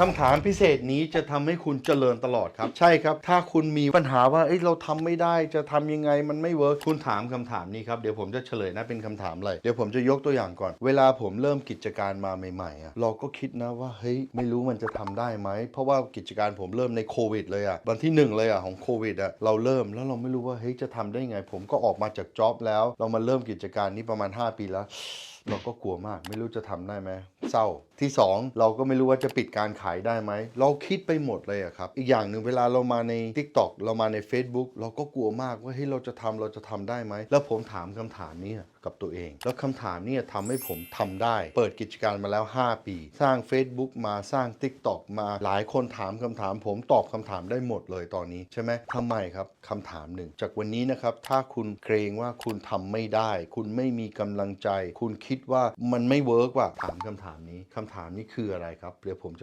คำถามพิเศษนี้จะทำให้คุณเจริญตลอดครับ ใช่ครับ ถ้าคุณมีปัญหาว่าเอ้ยเราทำไม่ได้จะทำยังไงมันไม่เวิร์คคุณถามคำถามนี้ครับ เดี๋ยวผมจะเฉลยนะเป็นคำถามอะไรเดี๋ยวผมจะยกตัวอย่างก่อน เวลาผมเริ่มกิจการมาใหม่ๆอะเราก็คิดนะว่าเฮ้ยไม่รู้มันจะทำได้ไหม เพราะว่ากิจการผมเริ่มในโควิดเลยอะวันที่หนึ่งเลยอะของโควิดอะเราเริ่มแล้วเราไม่รู้ว่าเฮ้ยจะทำได้ไง ผมก็ออกมาจากจ็อบแล้ว เรามาเริ่มกิจการนี้ประมาณ 5 ปีแล้ว เราก็กลัวมาก ไม่รู้จะทำได้ไหมเศร้าที่ 2 เราก็ไม่รู้ว่าจะปิดการขายได้ไหม เราคิดไปหมดเลยอะครับ อีกอย่างหนึ่งเวลาเรามาใน TikTok เรามาใน Facebook เราก็กลัวมากว่าเฮ้ยเราจะทำเราจะทำได้ไหม แล้วผมถามคำถามนี้กับตัวเอง แล้วคำถามนี้ทำให้ผมทำได้ เปิดกิจการมาแล้ว 5 ปี สร้าง Facebook มาสร้าง TikTok มาหลายคนถามคำถาม ผมตอบคำถามได้หมดเลยตอนนี้ใช่ไหมทำไมครับคำถามหนึ่ง จากวันนี้นะครับ ถ้าคุณเกรงว่าคุณทำไม่ได้ คุณไม่มีกำลังใจ คุณคิดิดว่ามันไม่เวิร์กว่ะถามคำถามนี้คำถามนี้คืออะไรครับเดี๋ยวผมจะ